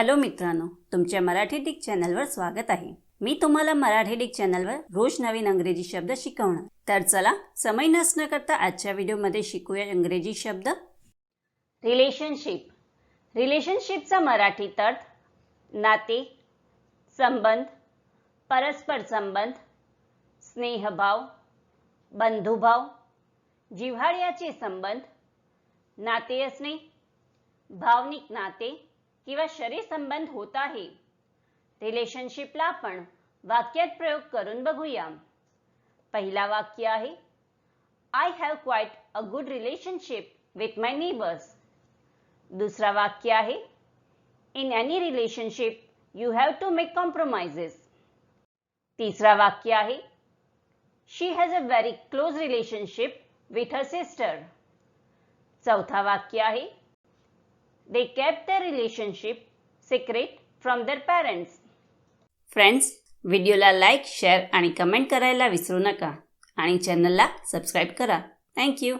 Hello मित्रांनो तुमच्या Marathi Dick चॅनलवर स्वागत आहे. मी तुम्हाला मराठी डिक चॅनलवर रोज नवीन अंग्रेजी शब्द शिकवणार. तर चला समय नसणं करता आजच्या व्हिडिओमध्ये शिकूया इंग्रजी शब्द. रिलेशनशिप रिलेशनशिपचा मराठीत अर्थ नाते संबंध परस्पर संबंध स्नेहभाव बंधुभाव जिव्हाळ्याचे संबंध नाते असणे भावनिक नाते किंवा शरीर संबंध होत आहे. रिलेशनशिपला आपण वाक्यात प्रयोग करून बघूया. पहिला वाक्य आहे I have quite a good relationship with my neighbours दुसरा वाक्य आहे in any relationship you have to make compromises तिसरा वाक्य आहे she has a very close relationship with her sister चौथा वाक्य आहे they kept their relationship secret from their parents friends व्हिडिओला लाईक शेअर आणि कमेंट करायला विसरू नका. आणि चॅनलला सबस्क्राईब करा. थँक्यू